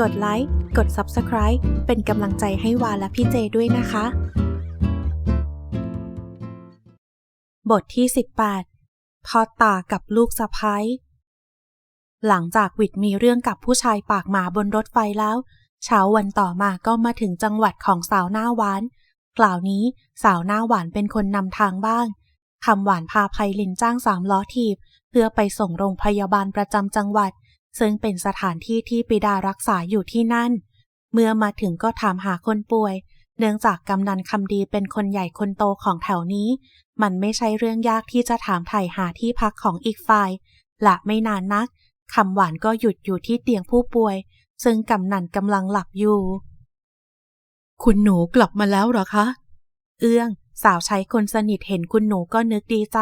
กดไลค์ กด Subscribe เป็นกำลังใจให้วาและพี่เจด้วยนะคะ บทที่ 18พ่อตากับลูกสะพ้ายหลังจากวิดมีเรื่องกับผู้ชายปากหมาบนรถไฟแล้ว เช้าวันต่อมาก็มาถึงจังหวัดของสาวหน้าหวาน กล่าวนี้สาวหน้าหวานเป็นคนนำทางบ้างคำหวานพาไพลินจ้างสามล้อถีบ เพื่อไปส่งโรงพยาบาลประจำจังหวัด ซึ่งเป็นสถานที่ที่ปิดารักษาอยู่ที่นั่น เมื่อมาถึงก็ถามหาคนป่วย เนื่องจากกำนันคำดีเป็นคนใหญ่คนโตของแถวนี้ มันไม่ใช่เรื่องยากที่จะถามไถ่หาที่พักของอีกฝ่ายและไม่นานนักคำหวานก็หยุดอยู่ที่เตียงผู้ป่วย ซึ่งกำนันกำลังหลับอยู่ คุณหนูกลับมาแล้วหรอคะ เอื้อง สาวใช้คนสนิทเห็นคุณหนูก็นึกดีใจ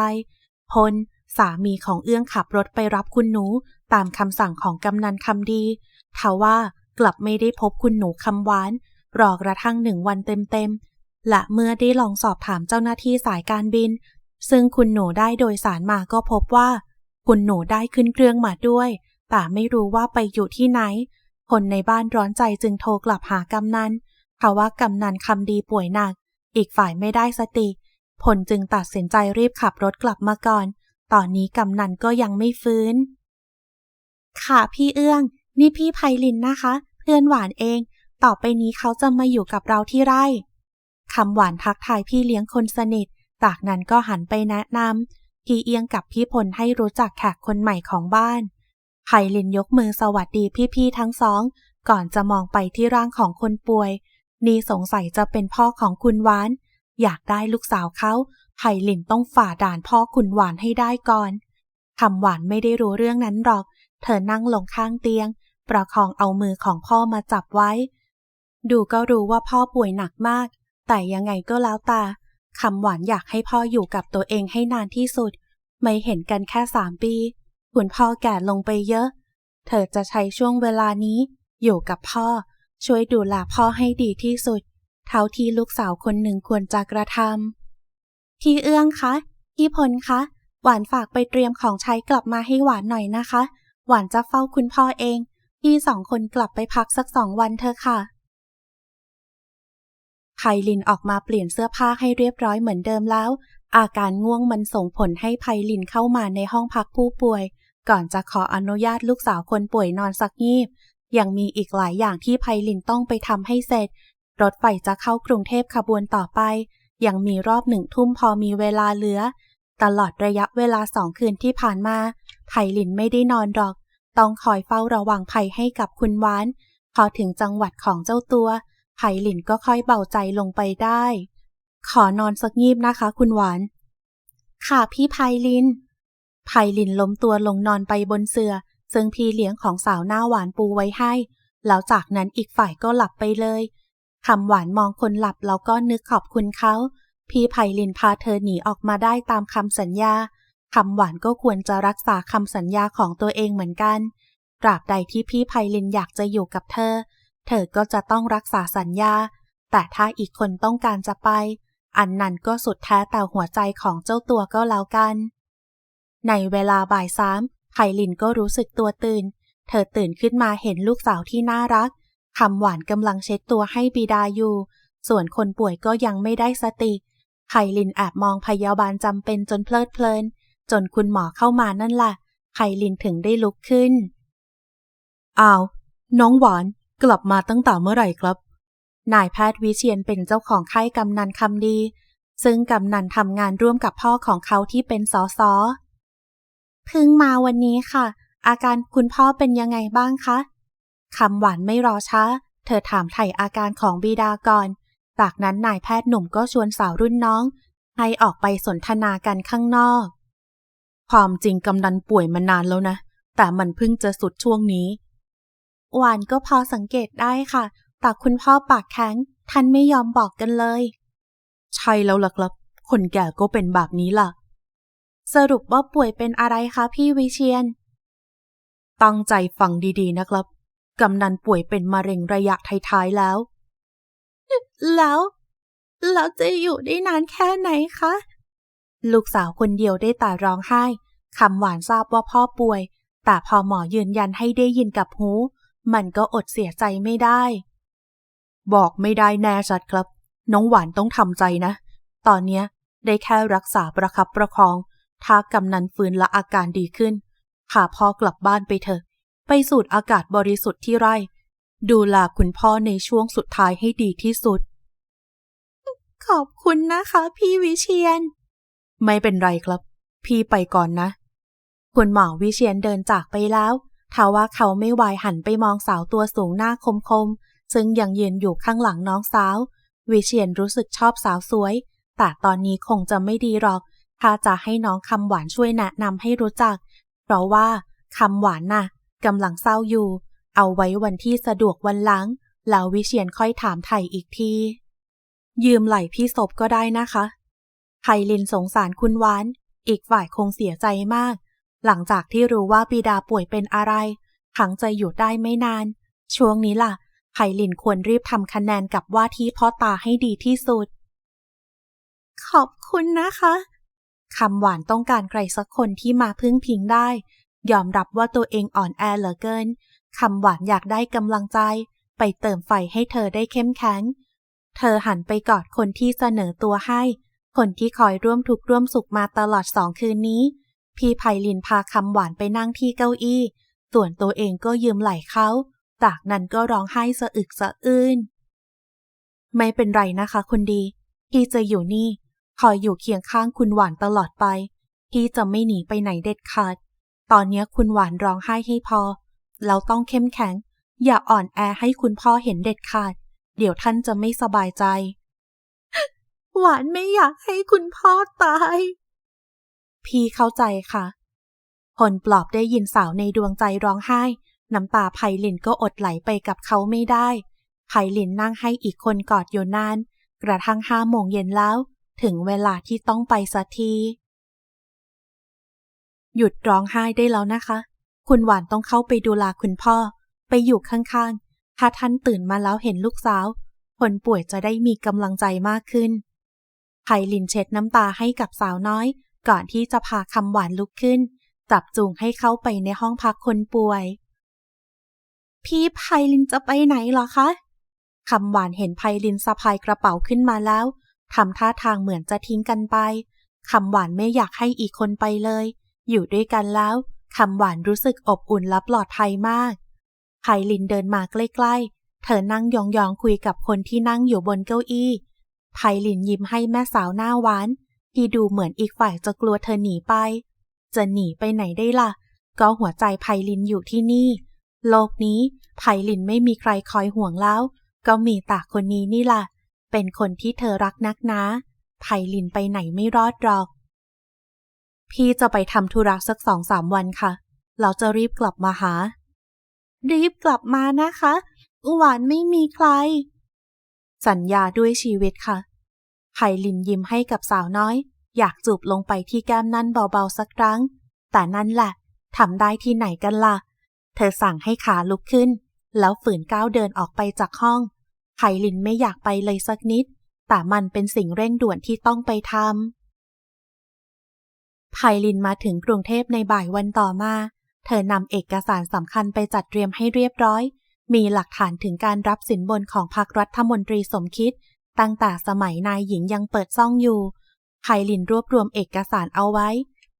พล สามีของเอื้องขับรถไปรับคุณหนู ตามคำสั่งของกำนันคำดีทว่ากลับไม่ได้พบคุณหนูคำหวาน รอกระทั่งหนึ่งวันเต็มๆ และเมื่อได้ลองสอบถามเจ้าหน้าที่สายการบิน ซึ่งคุณหนูได้โดยสารมาก็พบว่า คุณหนูได้ขึ้นเครื่องมาด้วย แต่ไม่รู้ว่าไปอยู่ที่ไหน คนในบ้านร้อนใจจึงโทรกลับหากำนันเพราะว่ากำนันคำดีป่วยหนัก อีกฝ่ายไม่ได้สติพลจึงตัดสินใจรีบขับรถกลับมาก่อน ตอนนี้กำนันก็ยังไม่ฟื้น ค่ะพี่เอื้อง นี่พี่ไพลินนะคะ เพื่อนหวานเอง ต่อไปนี้เขาจะมาอยู่กับเราที่ไร่คำหวานทักทายพี่เลี้ยงคนสนิท จากนั้นก็หันไปแนะนำพี่เอียงกับพี่พลให้รู้จักแขกคนใหม่ของบ้านไพลินยกมือสวัสดีพี่ๆทั้งสอง ก่อนจะมองไปที่ร่างของคนป่วย นี่สงสัยจะเป็นพ่อของคุณหวาน อยากได้ลูกสาวเขาไพลินต้องฝ่าด่านพ่อคุณหวานให้ได้ก่อนคำหวานไม่ได้รู้เรื่องนั้นหรอก เธอนั่งลงข้างเตียง ประคองเอามือของพ่อมาจับไว้ ดูก็รู้ว่าพ่อป่วยหนักมาก แต่ยังไงก็แล้วตาคำหวานอยากให้พ่ออยู่กับตัวเองให้นานที่สุด ไม่เห็นกันแค่สามปี คุณพ่อแก่ลงไปเยอะ เธอจะใช้ช่วงเวลานี้ อยู่กับพ่อ ช่วยดูแลพ่อให้ดีที่สุด เท่าที่ลูกสาวคนหนึ่งควรจะกระทำพี่เอื้องคะพี่พลคะ หวานฝากไปเตรียมของใช้กลับมาให้หวานหน่อยนะคะ หวานจะเฝ้าคุณพ่อเอง พี่สองคนกลับไปพักสักสองวันเถอะค่ะไพลินออกมาเปลี่ยนเสื้อผ้าให้เรียบร้อยเหมือนเดิมแล้ว อาการง่วงมันส่งผลให้ไพลินเข้ามาในห้องพักผู้ป่วย ก่อนจะขออนุญาตลูกสาวคนป่วยนอนสักงีบ ยังมีอีกหลายอย่างที่ไพลินต้องไปทำให้เสร็จ รถไฟจะเข้ากรุงเทพขบวนต่อไป ยังมีรอบหนึ่งทุ่มพอมีเวลาเหลือ ตลอดระยะเวลาสองคืนที่ผ่านมา ไพลินไม่ได้นอนหรอก ต้องคอยเฝ้าระวังภัยให้กับคุณวานพอถึงจังหวัดของเจ้าตัวไพลินก็ค่อยเบาใจลงไปได้ ขอนอนสักงีบนะคะ คุณหวาน ค่ะพี่ไพลินไพลินล้มตัวลงนอนไปบนเสือ่อ ซึ่งพี่เลี้ยงของสาวหน้าหวานปูไว้ให้ แล้วจากนั้นอีกฝ่ายก็หลับไปเลยคำหวานมองคนหลับแล้วก็นึกขอบคุณเขา พี่ไพลินพาเธอหนีออกมาได้ตามคำสัญญา คำหวานก็ควรจะรักษาคำสัญญาของตัวเองเหมือนกัน ตราบใดที่พี่ไพลินอยากจะอยู่กับเธอ เธอก็จะต้องรักษาสัญญา แต่ถ้าอีกคนต้องการจะไป อันนั้นก็สุดแท้แต่หัวใจของเจ้าตัวก็แล้วกัน ในเวลาบ่ายสามไพลินก็รู้สึกตัวตื่น เธอตื่นขึ้นมาเห็นลูกสาวที่น่ารักคำหวานกำลังเช็ดตัวให้บิดาอยู่ ส่วนคนป่วยก็ยังไม่ได้สติไพลินแอบมองพยาบาลจำเป็นจนเพลิดเพลิน จนคุณหมอเข้ามานั่นแหละไพลินถึงได้ลุกขึ้น อ้าว น้องหวานกลับมาตั้งแต่เมื่อไหร่ครับ นายแพทย์วิเชียนเป็นเจ้าของค่ายกำนันคำดี ซึ่งกำนันทำงานร่วมกับพ่อของเขาที่เป็นสอสอเพิ่งมาวันนี้ค่ะ อาการคุณพ่อเป็นยังไงบ้างคะคำหวานไม่รอช้า เธอถามไถ่อาการของบิดาก่อน จากนั้นนายแพทย์หนุ่มก็ชวนสาวรุ่นน้อง ให้ออกไปสนทนากันข้างนอก ความจริงกำนันป่วยมานานแล้วนะ แต่มันเพิ่งจะสุดช่วงนี้ หวานก็พอสังเกตได้ค่ะ แต่คุณพ่อปากแข็งท่านไม่ยอมบอกกันเลย ใช่แล้วล่ะครับ คนแก่ก็เป็นแบบนี้ล่ะ สรุปว่าป่วยเป็นอะไรคะพี่วิเชียน ตั้งใจฟังดีๆนะครับ กำนันป่วยเป็นมะเร็งระยะท้ายๆแล้ว แล้วแล้วจะอยู่ได้นานแค่ไหนคะ ลูกสาวคนเดียวได้แต่ร้องไห้คำหวานทราบว่าพ่อป่วย แต่พอหมอยืนยันให้ได้ยินกับหู มันก็อดเสียใจไม่ได้ บอกไม่ได้แน่ชัดครับ น้องหวานต้องทำใจนะ ตอนเนี้ยได้แค่รักษาประคับประคอง ถ้ากำนันฟื้นและอาการดีขึ้นพาพ่อกลับบ้านไปเถอะ ไปสูดอากาศบริสุทธิ์ที่ไร่ ดูแลคุณพ่อในช่วงสุดท้ายให้ดีที่สุด ขอบคุณนะคะพี่วิเชียน ไม่เป็นไรครับ พี่ไปก่อนนะ คุณหมอวิเชียนเดินจากไปแล้วทว่าเขาไม่ไหวหันไปมองสาวตัวสูงหน้าคมๆซึ่งยังยืนอยู่ข้างหลังน้องสาว วิเชียนรู้สึกชอบสาวสวย แต่ตอนนี้คงจะไม่ดีหรอก ถ้าจะให้น้องคำหวานช่วยแนะนำให้รู้จัก เพราะว่าคำหวานน่ะกำลังเศร้าอยู่ เอาไว้วันที่สะดวกวันหลัง แล้ววิเชียนค่อยถามไถ่อีกที ยืมไหล่พี่ศพก็ได้นะคะ ไพลินสงสารคุณหวาน อีกฝ่ายคงเสียใจมาก หลังจากที่รู้ว่าปีดาป่วยเป็นอะไรทั้งจอยู่ได้ไม่นาน ช่วงนี้ล่ะไพลินควรรีบทำคะแนนกับว่าที่พ่อตาให้ดีที่สุด ขอบคุณนะคะคำหวานต้องการใครสักคนที่มาพึ่งพิงได้ ยอมรับว่าตัวเองอ่อนแอเหลือเกินคำหวานอยากได้กำลังใจ ไปเติมไฟให้เธอได้เข้มแข็ง เธอหันไปกอดคนที่เสนอตัวให้ คนที่คอยร่วมทุกข์ร่วมสุขมาตลอดสองคืนนี้ พี่ไพลินพาคำหวานไปนั่งที่เก้าอี้ ส่วนตัวเองก็ยืมไหล่เขา จากนั้นก็ร้องไห้สะอึกสะอื้น ไม่เป็นไรนะคะคุณดี พี่จะอยู่นี่ คอยอยู่เคียงข้างคุณหวานตลอดไป พี่จะไม่หนีไปไหนเด็ดขาด ตอนนี้คุณหวานร้องไห้ให้พอ เราต้องเข้มแข็ง อย่าอ่อนแอให้คุณพ่อเห็นเด็ดขาด เดี๋ยวท่านจะไม่สบายใจ หวานไม่อยากให้คุณพ่อตาย พี่เข้าใจค่ะพลปลอบได้ยินสาวในดวงใจร้องไห้ น้ำตาไพลินก็อดไหลไปกับเขาไม่ได้ไพลินนั่งให้อีกคนกอดอยู่นาน กระทั่งห้าโมงเย็นแล้ว ถึงเวลาที่ต้องไปสักทีหยุดร้องไห้ได้แล้วนะคะ คุณหวานต้องเข้าไปดูแลคุณพ่อ ไปอยู่ข้างๆ ถ้าท่านตื่นมาแล้วเห็นลูกสาว คนป่วยจะได้มีกำลังใจมากขึ้น ไพลินเช็ดน้ำตาให้กับสาวน้อย ก่อนที่จะพาคำหวานลุกขึ้น จับจูงให้เข้าไปในห้องพักคนป่วย พี่ไพลินจะไปไหนหรอคะคำหวานเห็นไพลินสะพายกระเป๋าขึ้นมาแล้วทำท่าทางเหมือนจะทิ้งกันไปคำหวานไม่อยากให้อีกคนไปเลย อยู่ด้วยกันแล้วคำหวานรู้สึกอบอุ่นและปลอดภัยมากไพลินเดินมาใกล้ๆ เธอนั่งยองๆคุยกับคนที่นั่งอยู่บนเก้าอี้ ไพลินยิ้มให้แม่สาวหน้าหวาน ที่ดูเหมือนอีกฝ่ายจะกลัวเธอหนีไป จะหนีไปไหนได้ล่ะ ก็หัวใจไพลินอยู่ที่นี่ โลกนี้ไพลินไม่มีใครคอยห่วงแล้ว ก็มีตาคนนี้นี่ล่ะ เป็นคนที่เธอรักนักนะไพลินไปไหนไม่รอดหรอก พี่จะไปทำธุระสักสองสามวันค่ะ เราจะรีบกลับมาหา รีบกลับมานะคะ หวานไม่มีใคร สัญญาด้วยชีวิตค่ะไพลินยิ้มให้กับสาวน้อย อยากจูบลงไปที่แก้มนั่นเบาๆสักครั้ง แต่นั่นแหละทำได้ที่ไหนกันล่ะ เธอสั่งให้ขาลุกขึ้น แล้วฝืนก้าวเดินออกไปจากห้องไพลินไม่อยากไปเลยสักนิด แต่มันเป็นสิ่งเร่งด่วนที่ต้องไปทำไพลินมาถึงกรุงเทพในบ่ายวันต่อมา เธอนำเอกสารสำคัญไปจัดเตรียมให้เรียบร้อย มีหลักฐานถึงการรับสินบนของพรรครัฐมนตรีสมคิด ตั้งแต่สมัยนายหญิงยังเปิดซ่องอยู่ไพลินรวบรวมเอกสารเอาไว้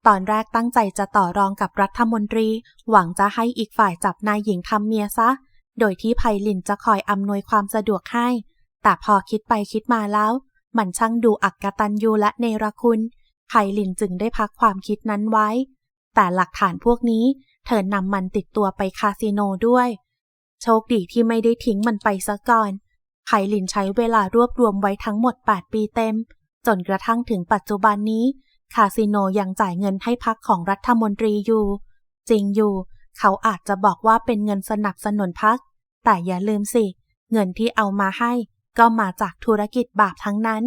ตอนแรกตั้งใจจะต่อรองกับรัฐมนตรี หวังจะให้อีกฝ่ายจับนายหญิงทำเมียซะ โดยที่ไพลินจะคอยอำนวยความสะดวกให้ แต่พอคิดไปคิดมาแล้ว มันช่างดูอักกตันยูและเนรคุณไพลินจึงได้พักความคิดนั้นไว้ แต่หลักฐานพวกนี้ เธอนำมันติดตัวไปคาสิโนด้วย โชคดีที่ไม่ได้ทิ้งมันไปซะก่อนไพลินใช้เวลารวบรวมไว้ทั้งหมด 8 ปีเต็ม จนกระทั่งถึงปัจจุบันนี้ คาสิโนยังจ่ายเงินให้พักของรัฐมนตรีอยู่ จริงอยู่ เขาอาจจะบอกว่าเป็นเงินสนับสนุนพัก แต่อย่าลืมสิ เงินที่เอามาให้ ก็มาจากธุรกิจบาปทั้งนั้น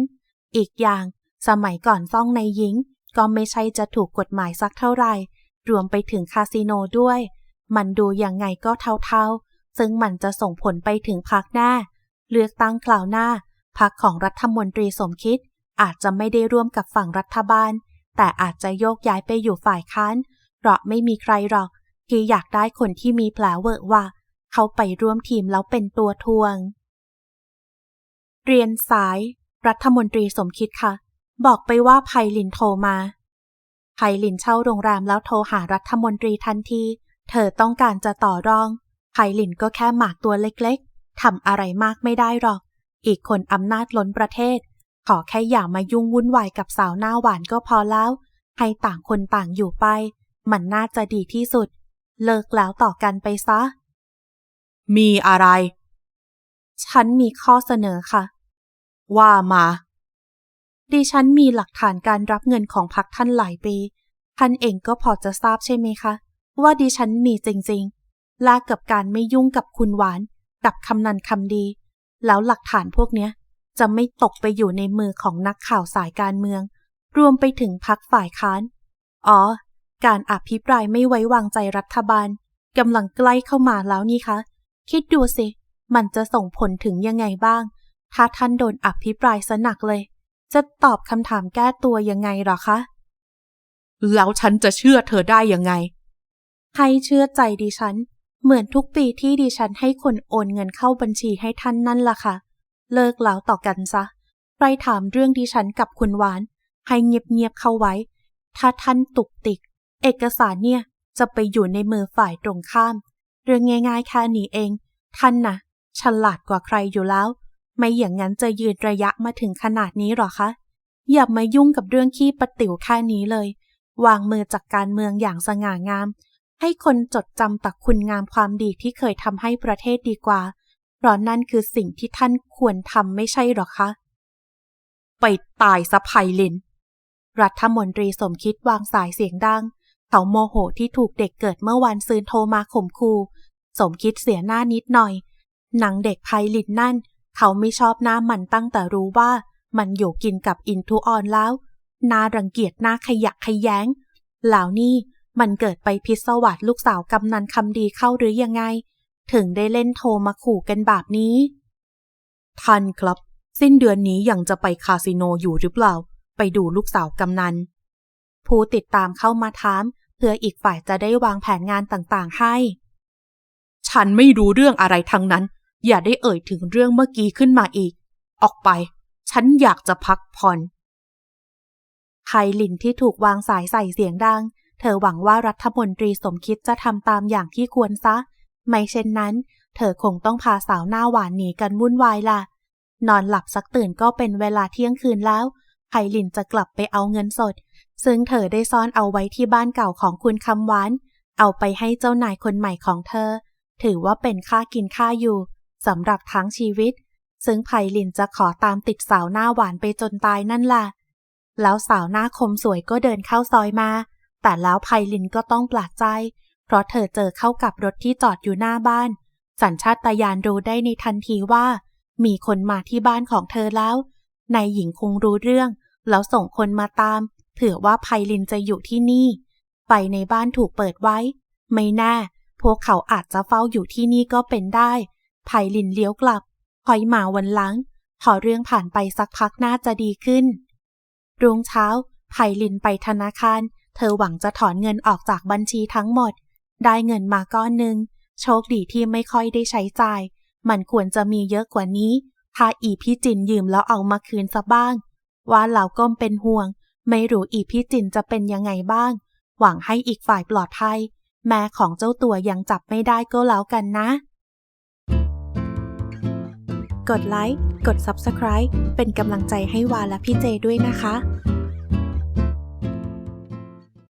อีกอย่าง สมัยก่อนซ่องในหญิง ก็ไม่ใช่จะถูกกฎหมายสักเท่าไหร่ รวมไปถึงคาสิโนด้วย มันดูยังไงก็เท่าๆ ซึ่งมันจะส่งผลไปถึงพักหน้า เลือกตั้งคราวหน้าพักของรัฐมนตรีสมคิด อาจจะไม่ได้ร่วมกับฝั่งรัฐบาล แต่อาจจะโยกย้ายไปอยู่ฝ่ายค้าน เพราะไม่มีใครหรอก ที่อยากได้คนที่มีแผลเวอะวะเขาไปร่วมทีมแล้วเป็นตัวทวง เรียนสาย รัฐมนตรีสมคิดค่ะ บอกไปว่าไพลินโทรมาไพลินเช่าโรงแรมแล้วโทรหารัฐมนตรีทันที เธอต้องการจะต่อรอง ไพลินก็แค่หมากตัวเล็กๆทำอะไรมากไม่ได้หรอก อีกคนอำนาจล้นประเทศ ขอแค่อย่ามายุ่งวุ่นวายกับสาวหน้าหวานก็พอแล้ว ให้ต่างคนต่างอยู่ไป มันน่าจะดีที่สุด เลิกแล้วต่อกันไปซะ มีอะไร ฉันมีข้อเสนอค่ะ ว่ามาดิฉันมีหลักฐานการรับเงินของพรรคท่านหลายปี ท่านเองก็พอจะทราบใช่ไหมคะ ว่าดิฉันมีจริง ๆ แลกกับการไม่ยุ่งกับคุณหวาน กับคำนันคำดี แล้วหลักฐานพวกเนี้ย จะไม่ตกไปอยู่ในมือของนักข่าวสายการเมือง รวมไปถึงพรรคฝ่ายค้าน อ๋อ การอภิปรายไม่ไว้วางใจรัฐบาลกำลังใกล้เข้ามาแล้วนี่คะ คิดดูสิ มันจะส่งผลถึงยังไงบ้าง ถ้าท่านโดนอภิปรายสนักเลย จะตอบคำถามแก้ตัวยังไงหรอคะ แล้วฉันจะเชื่อเธอได้ยังไง ให้เชื่อใจดิฉัน เหมือนทุกปีที่ดิฉันให้คนโอนเงินเข้าบัญชีให้ท่านนั่นล่ะค่ะ เลิกแล้วต่อกันซะ ใครถามเรื่องดิฉันกับคุณหวาน ให้เงียบๆเข้าไว้ ถ้าท่านตุกติก เอกสารเนี่ยจะไปอยู่ในมือฝ่ายตรงข้าม เรื่องง่ายๆแค่นี้เอง ท่านน่ะ ฉลาดกว่าใครอยู่แล้ว ไม่อย่างนั้นจะยืนระยะมาถึงขนาดนี้หรอคะ อย่ามายุ่งกับเรื่องขี้ปะติ๋วแค่นี้เลย วางมือจากการเมืองอย่างสง่างาม ให้คนจดจำแต่คุณงามความดีที่เคยทำให้ประเทศดีกว่า เพราะนั่นคือสิ่งที่ท่านควรทำไม่ใช่หรอคะ ไปตายซะไพลิน รัฐมนตรีสมคิดวางสายเสียงดัง เขาโมโหที่ถูกเด็กเกิดเมื่อวานซืนโทรมาข่มคูสมคิดเสียหน้านิดหน่อย หนังเด็กไพลินนั่น เขาไม่ชอบหน้ามันตั้งแต่รู้ว่ามันอยู่กินกับอินทุออนแล้ว น่ารังเกียจหน้าขยักขยแย้งแล้วนี่ มันเกิดไปพิศวาสลูกสาวกำนันคำดีเข้าหรือยังไง ถึงได้เล่นโทรมาขู่กันแบบนี้ ท่านครับ สิ้นเดือนนี้ยังจะไปคาสิโนอยู่หรือเปล่า ไปดูลูกสาวกำนัน ผู้ติดตามเข้ามาถาม เพื่ออีกฝ่ายจะได้วางแผนงานต่างๆให้ ฉันไม่รู้เรื่องอะไรทั้งนั้น อย่าได้เอ่ยถึงเรื่องเมื่อกี้ขึ้นมาอีก ออกไป ฉันอยากจะพักผ่อนไพลินที่ถูกวางสายใส่เสียงดัง เธอหวังว่ารัฐมนตรีสมคิดจะทำตามอย่างที่ควรซะ ไม่เช่นนั้น เธอคงต้องพาสาวหน้าหวานหนีกันวุ่นวายล่ะ นอนหลับสักตื่นก็เป็นเวลาเที่ยงคืนแล้วไพลินจะกลับไปเอาเงินสด ซึ่งเธอได้ซ่อนเอาไว้ที่บ้านเก่าของคุณคำหวาน เอาไปให้เจ้านายคนใหม่ของเธอ ถือว่าเป็นค่ากินค่าอยู่สำหรับทั้งชีวิต ซึ่งไพลินจะขอตามติดสาวหน้าหวานไปจนตายนั่นล่ะ แล้วสาวหน้าคมสวยก็เดินเข้าซอยมา แต่แล้วไพลินก็ต้องปลาดใจ เพราะเธอเจอเข้ากับรถที่จอดอยู่หน้าบ้าน สัญชาตญาณรู้ได้ในทันทีว่า มีคนมาที่บ้านของเธอแล้ว นายหญิงคงรู้เรื่อง แล้วส่งคนมาตาม เผื่อว่าไพลินจะอยู่ที่นี่ ไปในบ้านถูกเปิดไว้ ไม่แน่ พวกเขาอาจจะเฝ้าอยู่ที่นี่ก็เป็นได้ ไพลินเลี้ยวกลับ คอยมาวันหลัง พอเรื่องผ่านไปสักพักน่าจะดีขึ้น รุ่งเช้า ไพลินไปธนาคาร เธอหวังจะถอนเงินออกจากบัญชีทั้งหมด ได้เงินมาก้อนหนึ่ง โชคดีที่ไม่ค่อยได้ใช้จ่าย มันควรจะมีเยอะกว่านี้ ถ้าอีพี่จินยืมแล้วเอามาคืนซะบ้าง ว่าเหล่าก้มเป็นห่วง ไม่รู้อีพี่จินจะเป็นยังไงบ้าง หวังให้อีกฝ่ายปลอดภัย แม่ของเจ้าตัวยังจับไม่ได้ก็แล้วกันนะ กดไลค์ กด Subscribe เป็นกำลังใจให้วาและพี่เจด้วยนะคะ